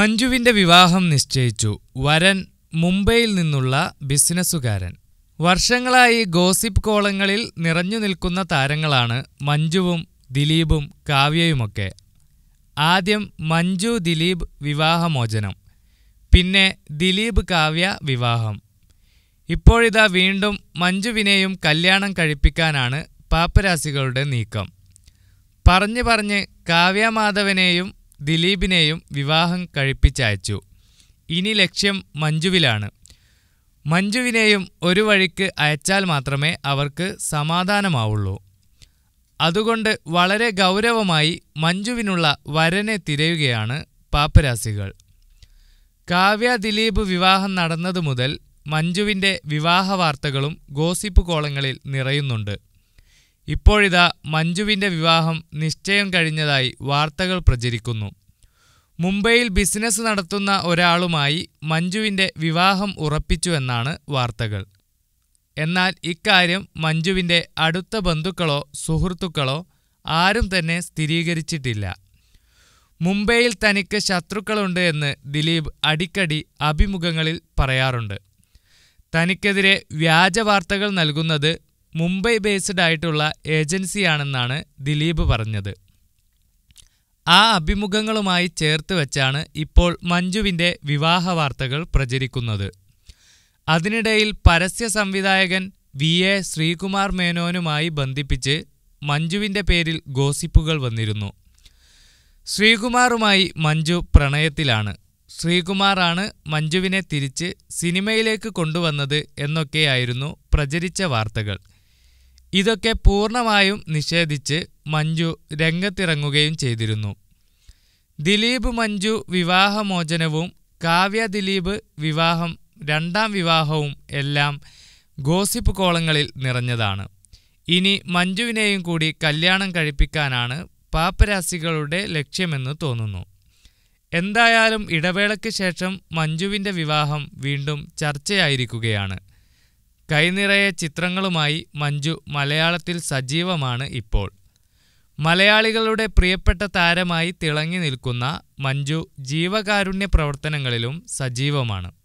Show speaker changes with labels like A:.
A: മഞ്ജുവിന്റെ വിവാഹം നിശ്ചയിച്ചു. വരൻ മുംബൈയിൽ നിന്നുള്ള ബിസിനസ്സുകാരൻ. വർഷങ്ങളായി ഗോസിപ്പ് കോളങ്ങളിൽ നിറഞ്ഞു നിൽക്കുന്ന താരങ്ങളാണ് മഞ്ജുവും ദിലീപും കാവ്യയുമൊക്കെ. ആദ്യം മഞ്ജു ദിലീപ് വിവാഹമോചനം പിന്നെ ദിലീപ് കാവ്യ വിവാഹം. ഇപ്പോഴിതാ വീണ്ടും മഞ്ജുവിനെയും കല്യാണം കഴിപ്പിക്കാനാണ് പാപ്പരാസികളുടെ നീക്കം. പറഞ്ഞു പറഞ്ഞ് കാവ്യമാധവനെയും ദിലീപിനെയും വിവാഹം കഴിപ്പിച്ചയച്ചു. ഇനി ലക്ഷ്യം മഞ്ജുവിലാണ്. മഞ്ജുവിനെയും ഒരു വഴിക്ക് അയച്ചാൽ മാത്രമേ അവർക്ക് സമാധാനമാവുള്ളൂ. അതുകൊണ്ട് വളരെ ഗൗരവമായി മഞ്ജുവിനുള്ള വരനെ തിരയുകയാണ് പാപ്പരാസികൾ. കാവ്യ ദിലീപ് വിവാഹം നടന്നതു മുതൽ മഞ്ജുവിന്റെ വിവാഹ വാർത്തകളും ഗോസിപ്പ് കോളങ്ങളിൽ നിറയുന്നുണ്ട്. ഇപ്പോഴിതാ മഞ്ജുവിന്റെ വിവാഹം നിശ്ചയം കഴിഞ്ഞതായി വാർത്തകൾ പ്രചരിക്കുന്നു. മുംബൈയിൽ ബിസിനസ് നടത്തുന്ന ഒരാളുമായി മഞ്ജുവിന്റെ വിവാഹം ഉറപ്പിച്ചു എന്നാണ് വാർത്തകൾ. എന്നാൽ ഇക്കാര്യം മഞ്ജുവിന്റെ അടുത്ത ബന്ധുക്കളോ സുഹൃത്തുക്കളോ ആരും തന്നെ സ്ഥിരീകരിച്ചിട്ടില്ല. മുംബൈയിൽ തനിക്ക് ശത്രുക്കളുണ്ട് എന്ന് ദിലീപ് അടിക്കടി അഭിമുഖങ്ങളിൽ പറയാറുണ്ട്. തനിക്കെതിരെ വ്യാജ വാർത്തകൾ നൽകുന്നത് മുംബൈ ബേസ്ഡ് ആയിട്ടുള്ള ഏജൻസിയാണെന്നാണ് ദിലീപ് പറഞ്ഞത്. ആ അഭിമുഖങ്ങളുമായി ചേർത്ത് വെച്ചാണ് ഇപ്പോൾ മഞ്ജുവിന്റെ വിവാഹ വാർത്തകൾ പ്രചരിക്കുന്നത്. അതിനിടയിൽ പരസ്യ സംവിധായകൻ വി എ ശ്രീകുമാർ മേനോനുമായി ബന്ധിപ്പിച്ച് മഞ്ജുവിന്റെ പേരിൽ ഗോസിപ്പുകൾ വന്നിരുന്നു. ശ്രീകുമാറുമായി മഞ്ജു പ്രണയത്തിലാണ്. ശ്രീകുമാറാണ് മഞ്ജുവിനെ തിരിച്ച് സിനിമയിലേക്ക് കൊണ്ടുവന്നത് എന്നൊക്കെയായിരുന്നു പ്രചരിച്ച വാർത്തകൾ. ഇതൊക്കെ പൂർണമായും നിഷേധിച്ച് മഞ്ജു രംഗത്തിറങ്ങുകയും ചെയ്തിരുന്നു. ദിലീപ് മഞ്ജു വിവാഹമോചനവും കാവ്യ ദിലീപ് വിവാഹം രണ്ടാം വിവാഹവും എല്ലാം ഗോസിപ്പ് കോളങ്ങളിൽ നിറഞ്ഞതാണ്. ഇനി മഞ്ജുവിനെയും കൂടി കല്യാണം കഴിപ്പിക്കാനാണ് പാപ്പരാസികളുടെ ലക്ഷ്യമെന്ന് തോന്നുന്നു. എന്തായാലും ഇടവേളയ്ക്ക് ശേഷം മഞ്ജുവിന്റെ വിവാഹം വീണ്ടും ചർച്ചയായിരിക്കുകയാണ്. കൈനിറയെ ചിത്രങ്ങളുമായി മഞ്ജു മലയാളത്തിൽ സജീവമാണ് ഇപ്പോൾ. മലയാളികളുടെ പ്രിയപ്പെട്ട താരമായി തിളങ്ങി നിൽക്കുന്ന മഞ്ജു ജീവകാരുണ്യ പ്രവർത്തനങ്ങളിലും സജീവമാണ്.